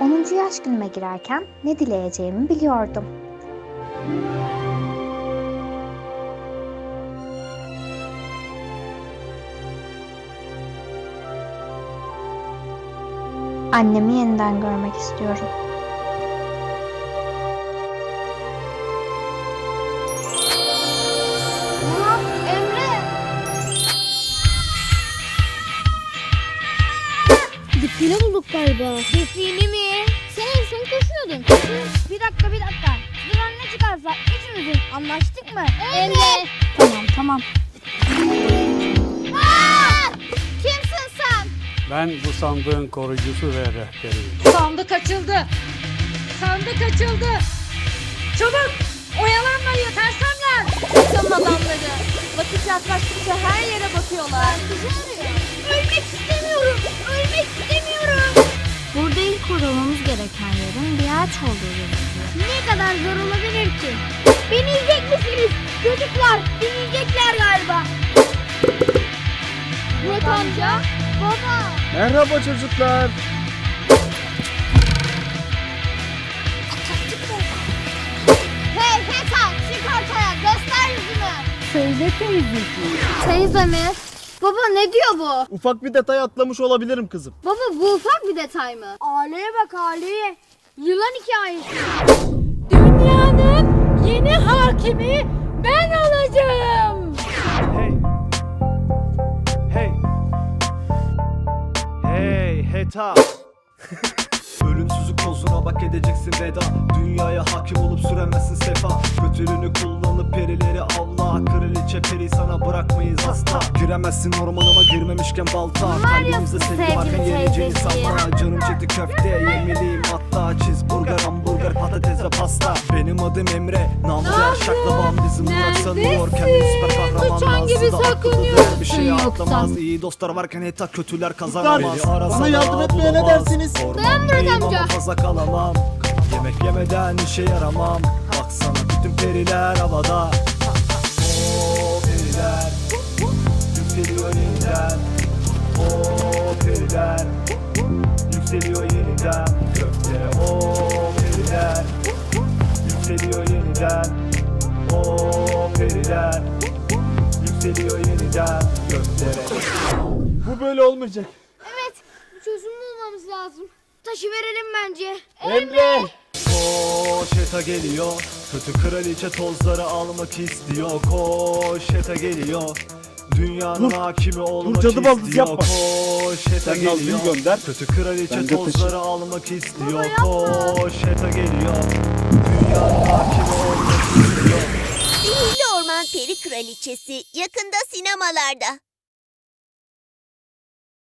10. yaş günüme girerken ne dileyeceğimi biliyordum. Annemi yeniden görmek istiyorum. Define bulduk galiba. Defini mi? Sen en son koşuyordun. Bir dakika bir dakika. Şuradan ne çıkarsa üçümüzün anlaştık mı? Emre. Tamam tamam. Aa! Kimsin sen? Ben bu sandığın koruyucusu ve rehberiyim. Sandık açıldı. Sandık açıldı. Çabuk oyalanmayın sersemler. Bakalım adamları. Vakit yaklaştıkça her yere bakıyorlar. Ölmek istemiyorum. Ölmek gereken yerin bir ağaç olduğu gözüküyor. Ne kadar zor olabilir ki? Beni yiyecek misiniz? Çocuklar dinleyecekler galiba. Murat amca. Baba. Merhaba çocuklar. Hey Heta çık ortaya göster yüzünü. Teyze teyzesi. Teyze mi? Baba ne diyor bu? Ufak bir detay atlamış olabilirim kızım. Baba bu ufak bir detay mı? Ali'ye bak Ali'ye. Yılan hikayesi. Dünyanın yeni hakimi ben olacağım. Hey. Hey. Hey Heta. Bak edeceksin veda. Dünyaya hakim olup süremezsin sefa. Kötülüğünü kullanıp perileri avla Kraliçe peri sana bırakmayız asla. Giremezsin ormanıma girmemişken balta. Kalbimizde sevgi varken yeneceğini sanma Canım çekti köfte. Yemeliyim hatta Cheeseburger, hamburger, patates ve pasta. Benim adım Emre Namlı şaklavam bizim Burak sanıyor Kendini süper kahraman gibi Nazlı da saklanıyorsun değil, Bir şey atlamaz. İyi dostlar varken heta kötüler kazanamaz. Bana yardım etmeye ne bulamaz. dersiniz? Orman Murat değil amca. ama fazla kalamam. Yemek yemeden işe yaramam. Baksana bütün periler havada. Oo periler. Yükseliyor yeniden Oo periler. Yükseliyor yeniden Oo periler Yükseliyor yeniden Göklere Bu böyle olmayacak. Evet çözüm bulmamız lazım. Taşı verelim bence. Emre. Koş Heta geliyor Kötü kraliçe tozları almak istiyor Koş Heta geliyor Dünyanın Dur. hakimi olmak cadı istiyor yapma. Koş Heta Sen Nazlı'yı geliyor gönder. Kötü kraliçe Ben de tozları taşı. almak istiyor Koş Heta geliyor Dünyanın hakimi olmak istiyor Peri Kraliçesi yakında sinemalarda.